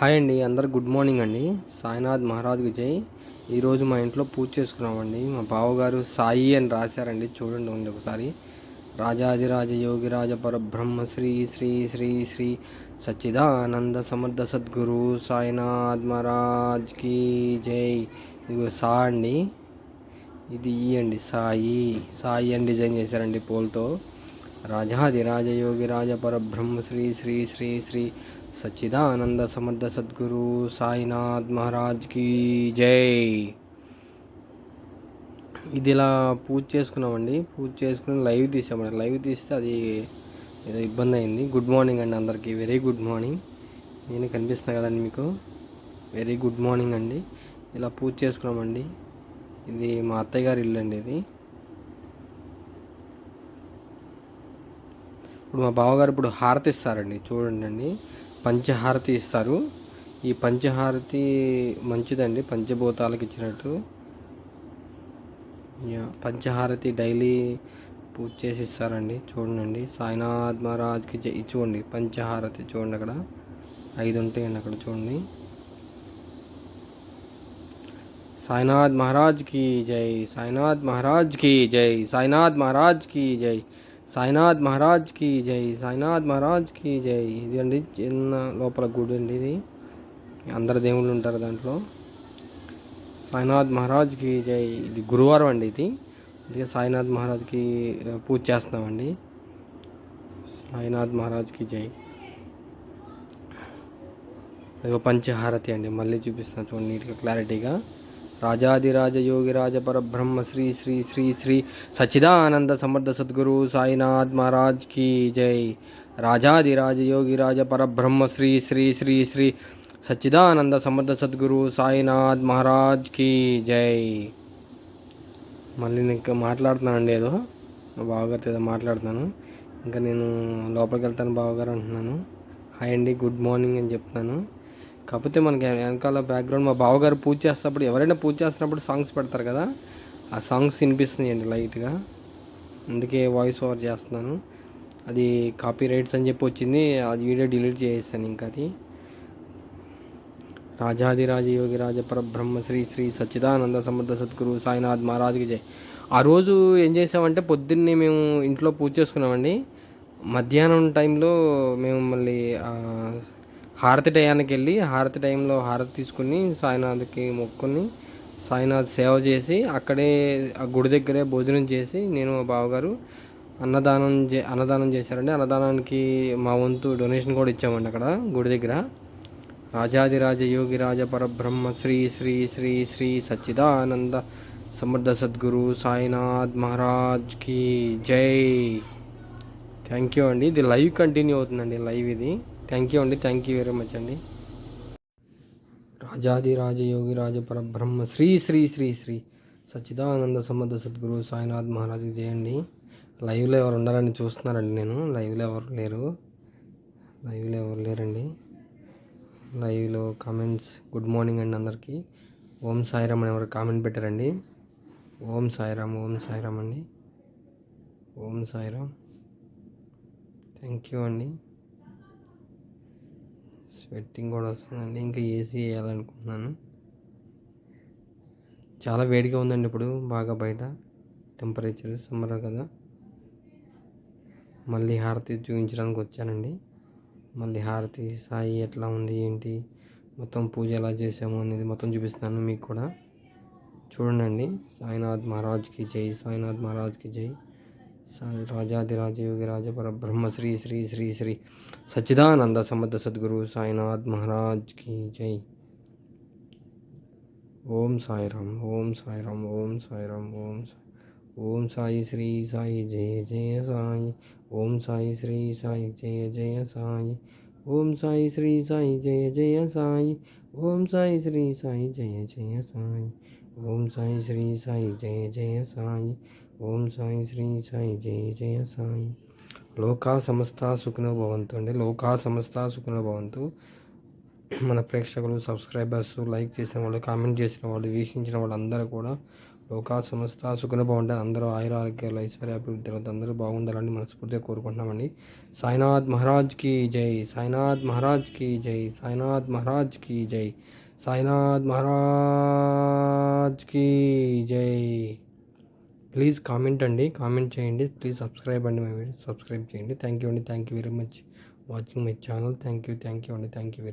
Hi అండి అందరు good morning అండి. సాయినాథ్ మహారాజ్కి జై. ఈరోజు మా ఇంట్లో పూజ చేసుకున్నామండి. మా బావగారు సాయి అని రాశారండి. చూడండి ఉంది ఒకసారి. రాజాదిరాజ యోగిరాజ పరబ్రహ్మ శ్రీ శ్రీ శ్రీ శ్రీ సచ్చిదానంద సమర్థ సద్గురు సాయినాథ్ మహారాజ్కి జై. ఇది సా అండి. ఇది ఈ అండి సాయి. సాయి అని డిజైన్ చేశారండి పోల్తో. రాజాదిరాజ యోగిరాజ పరబ్రహ్మ శ్రీ శ్రీ శ్రీ శ్రీ సచ్చిదానంద సమర్థ సద్గురు సాయినాథ్ మహారాజ్కి జై. ఇది ఇలా పూజ చేసుకున్నామండి. పూజ చేసుకుని లైవ్ తీసామండి. లైవ్ తీస్తే అది ఏదో ఇబ్బంది అయింది. గుడ్ మార్నింగ్ అండి అందరికీ. Very good morning. నేను కనిపిస్తున్నా కదండి మీకు. వెరీ గుడ్ మార్నింగ్ అండి. ఇలా పూజ చేసుకున్నామండి. ఇది మా అత్తయ్య గారి ఇల్లు అండి ఇది. ఇప్పుడు మా బావగారు ఇప్పుడు హారతి ఇస్తారండి. చూడండి అండి. పంచహారతి ఇస్తారు. ఈ పంచహారతి మంచిదండి. పంచభూతాలకు ఇచ్చినట్టు. పంచహారతి డైలీ పూజ చేసి ఇస్తారండి. చూడండి. సాయినాథ్ మహారాజ్కి జై చూడండి. పంచహారతి చూడండి అక్కడ. ఐదు ఉంటాయండి అక్కడ చూడండి. సాయినాథ్ మహారాజ్కి జై. సాయినాథ్ మహారాజ్కి జై. సాయినాథ్ మహారాజ్కి జై. సాయినాథ్ మహారాజ్కి జై సాయినాథ్ మహారాజ్కి జై. ఇది అండి చిన్న లోపల గుడి అండి ఇది. అందరు దేవుళ్ళు ఉంటారు దాంట్లో. సాయినాథ్ మహారాజ్కి జై. ఇది గురువారం అండి ఇది. అందుకే సాయినాథ్ మహారాజ్కి పూజ చేస్తున్నామండి. సాయినాథ్ మహారాజ్కి జై. ఇదిగో పంచహారతి అండి. మళ్ళీ చూపిస్తాను చూడండి నీట్గా క్లారిటీగా. రాజాదిరాజ యోగిరాజ పరబ్రహ్మ శ్రీ శ్రీ శ్రీ శ్రీ సచిదానంద సమర్థ సద్గురు సాయినాథ్ మహారాజ్కి జై రాజాదిరాజ యోగిరాజ పరబ్రహ్మ శ్రీ శ్రీ శ్రీ శ్రీ సచ్చిదానంద సమర్థ సద్గురు సాయినాథ్ మహారాజ్ కీ జై మళ్ళీ నేను ఇంకా మాట్లాడుతున్నానండి ఏదో. మా బావగారితో ఏదో మాట్లాడుతున్నాను. ఇంకా నేను లోపలికి వెళ్తాను బావగారు అంటున్నాను. హాయ్ అండి గుడ్ మార్నింగ్ అని చెప్తున్నాను. కాకపోతే మనకి వెనకాల బ్యాక్గ్రౌండ్ మా బావగారు పూజ చేస్తున్నప్పుడు ఎవరైనా పూజ చేస్తున్నప్పుడు సాంగ్స్ పెడతారు కదా ఆ సాంగ్స్ వినిపిస్తున్నాయండి లైట్గా. అందుకే వాయిస్ ఓవర్ చేస్తున్నాను. అది కాపీ రైట్స్ అని చెప్పి వచ్చింది అది వీడియో డిలీట్ చేసేసాను ఇంకా అది. రాజాదిరాజ యోగి రాజ పరబ్రహ్మ శ్రీ శ్రీ సచ్చిదానంద సమర్థ సద్గురు సాయినాథ్ మహారాజ్కి జై. ఆ రోజు ఏం చేసామంటే పొద్దున్నే మేము ఇంట్లో పూజ చేసుకున్నామండి. మధ్యాహ్నం టైంలో మేము మళ్ళీ హారతి టయానికి వెళ్ళి హారతి టైంలో హారతి తీసుకుని సాయినాథ్కి మొక్కుని సాయినాథ్ సేవ చేసి అక్కడే ఆ గుడి దగ్గరే భోజనం చేసి నేను మా బావగారు అన్నదానం చే అన్నదానం చేశారండి. అన్నదానానికి మా వంతు డొనేషన్ కూడా ఇచ్చామండి అక్కడ గుడి దగ్గర. రాజాదిరాజ యోగిరాజ పరబ్రహ్మ శ్రీ శ్రీ శ్రీ శ్రీ సచ్చిదానంద సమర్థ సద్గురు సాయినాథ్ మహారాజ్కి జై. థ్యాంక్ యూ అండి. ఇది లైవ్ కంటిన్యూ అవుతుందండి లైవ్ ఇది. థ్యాంక్ యూ అండి. థ్యాంక్ యూ వెరీ మచ్ అండి. రాజాది రాజయోగి రాజ పరబ్రహ్మ శ్రీ శ్రీ శ్రీ శ్రీ సచ్చిదానంద సమర్థ సద్గురు సాయినాథ్ మహారాజ్కి చేయండి లైవ్లో ఎవరు ఉండాలని చూస్తున్నారండి నేను. లైవ్లో ఎవరు లేరు? లైవ్లో ఎవరు లేరండి? లైవ్లో కామెంట్స్ గుడ్ మార్నింగ్ అండి అందరికీ. ఓం సాయిరామ్ అని ఎవరు కామెంట్ పెట్టారండి? ఓం సాయిరామ్ ఓం సాయిరామ్ అండి. ఓం సాయిరామ్. థ్యాంక్ యూ అండి. స్వెట్టింగ్ కూడా వస్తుందండి. ఇంకా ఏసీ వేయాలనుకుంటున్నాను. చాలా వేడిగా ఉందండి ఇప్పుడు బాగా బయట టెంపరేచర్ సమ్మర్ కదా. మళ్ళీ హారతి చూపించడానికి వచ్చానండి. మళ్ళీ హారతి సాయి ఎట్లా ఉంది ఏంటి మొత్తం పూజ ఎలా చేసాము అనేది మొత్తం చూపిస్తాను మీకు కూడా. చూడండి సాయినాథ్ మహారాజ్కి జై సాయినాథ్ మహారాజ్కి జై. రాజాదిరాజయోగి రాజపర బ్రహ్మ శ్రీ శ్రీ శ్రీ శ్రీ సచ్చిదానంద సమర్థ సద్గురు సాయినాథ్ మహారాజ్ మహారాజ్కి జై ఓం సాయిరామ్ ఓం సాయిరామ్ ఓం సాయిరామ్ ఓం సాయి ఓం సాయి శ్రీ సాయి జయ జయ సాయి ఓం సాయి శ్రీ సాయి జయ జయ సాయి ఓం సాయి శ్రీ సాయి జయ జయ సాయి ఓం సాయి శ్రీ సాయి జయ జయ సాయి ఓం సాయి శ్రీ సాయి జయ జయ సాయి. ఓం సాయి శ్రీ సాయి జయ జయ సాయి. లోకా సమస్త సుఖినో భవంతు అండి. లోకా సమస్త సుఖినో భవంతు. మన ప్రేక్షకులు సబ్స్క్రైబర్స్ లైక్ చేసిన వాళ్ళు కామెంట్ చేసిన వాళ్ళు వీక్షించిన వాళ్ళందరూ కూడా లోకా సంస్థ సుఖన బాగుంటుంది అందరూ ఆయుర ఆరోగ్యాలు ఐశ్వర్య అభివృద్ధి అందరూ బాగుండాలని మనస్ఫూర్తిగా కోరుకుంటున్నామండి. సాయినాథ్ మహారాజ్కి జై సాయినాథ్ మహారాజ్కి జై సాయినాథ్ మహారాజ్కి జై. సాయినాథ్ మహారాజ్కి జై. ప్లీజ్ కామెంట్ అండి కామెంట్ చేయండి. ప్లీజ్ సబ్స్క్రైబ్ అండి మై వీడియో సబ్స్క్రైబ్ చేయండి. థ్యాంక్ యూ అండి thank you very much watching my channel. Thank you thank you అండి థ్యాంక్ యూ వెరీ